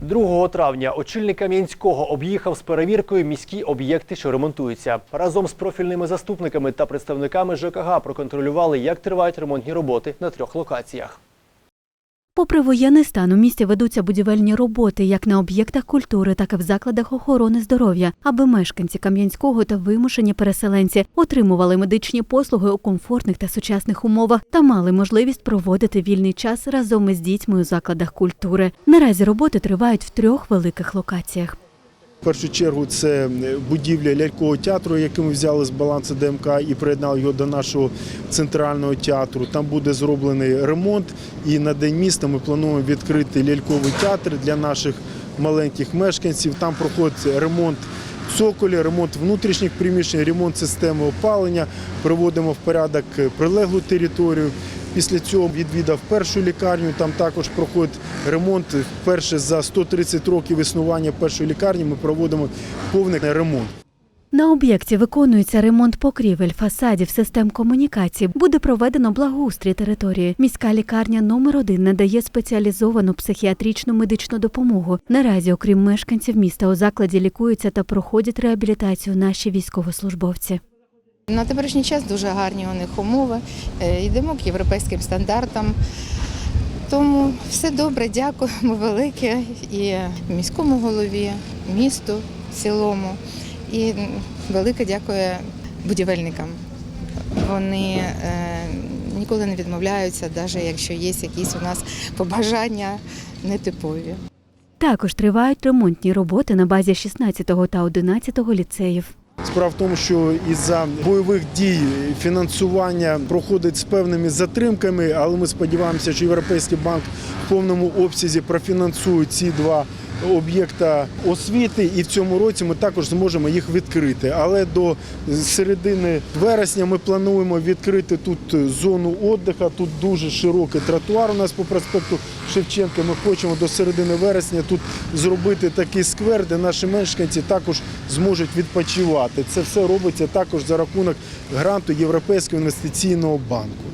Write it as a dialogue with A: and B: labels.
A: 2 травня очільник Кам'янського об'їхав з перевіркою міські об'єкти, що ремонтуються. Разом з профільними заступниками та представниками ЖКГ проконтролювали, як тривають ремонтні роботи на трьох локаціях.
B: Попри воєнний стан, у місті ведуться будівельні роботи як на об'єктах культури, так і в закладах охорони здоров'я, аби мешканці Кам'янського та вимушені переселенці отримували медичні послуги у комфортних та сучасних умовах та мали можливість проводити вільний час разом із дітьми у закладах культури. Наразі роботи тривають в трьох великих локаціях.
C: В першу чергу це будівля лялькового театру, який ми взяли з балансу ДМК і приєднали його до нашого центрального театру. Там буде зроблений ремонт. І на день міста ми плануємо відкрити ляльковий театр для наших маленьких мешканців. Там проходить ремонт цоколя, ремонт внутрішніх приміщень, ремонт системи опалення. Приводимо в порядок прилеглу територію. Після цього відвідав першу лікарню. Там також проходить ремонт. Вперше за 130 років існування першої лікарні ми проводимо повний ремонт.
B: На об'єкті виконується ремонт покрівель, фасадів, систем комунікацій. Буде проведено благоустрій території. Міська лікарня номер 1 надає спеціалізовану психіатричну медичну допомогу. Наразі, окрім мешканців міста, у закладі лікуються та проходять реабілітацію наші військовослужбовці.
D: На теперішній час дуже гарні у них умови. Е, Йдемо к європейським стандартам. Тому все добре, дякуємо велике і міському голові, місту в цілому. І велике дякую будівельникам. Вони е, ніколи не відмовляються, навіть якщо є якісь у нас побажання нетипові.
B: Також тривають ремонтні роботи на базі 16 та 11 ліцеїв.
C: Справа в тому, що із-за бойових дій фінансування проходить з певними затримками, але ми сподіваємося, що Європейський банк в повному обсязі профінансує ці два об'єкта освіти, і в цьому році ми також зможемо їх відкрити. Але до середини вересня ми плануємо відкрити тут зону відпочинку. Тут дуже широкий тротуар у нас по проспекту Шевченка. Ми хочемо до середини вересня тут зробити такий сквер, де наші мешканці також зможуть відпочивати. Це все робиться також за рахунок гранту Європейського інвестиційного банку.